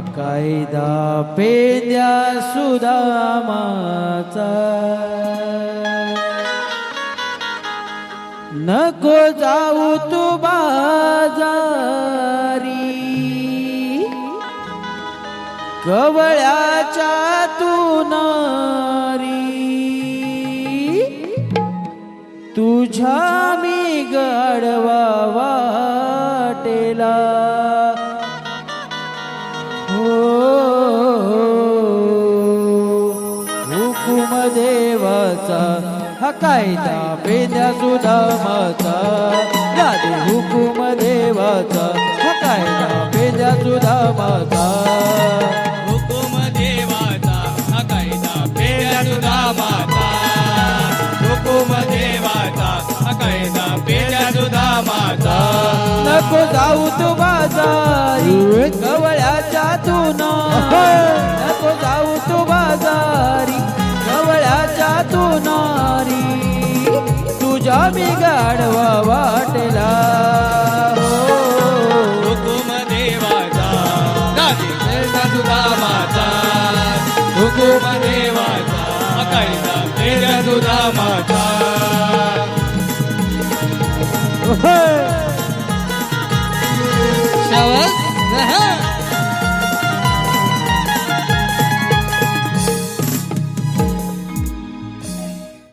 कायदा पेद्या सुदामाचा. नको जाऊ तू बाजारी. कवळ्याच्या तू नारी. तुझ्या मी गडवा वाटेला. देवाचा हा कायदा पेद्या सुधामाचा जादू हुकुम देवाचा हा कायदा पेद्या सुधामाचा हुकुम देवाचा हा कायदा पेल्या सुधा माता हुकुम देवाचा हा कायदा पेल्या सुधा माता नको जाऊ तू बाजारी कवळ्याच्या तू आडवा वाटला. हुकुम देवाचा सुदामाचा हुकुम देवाचा कायदा सुदामाचा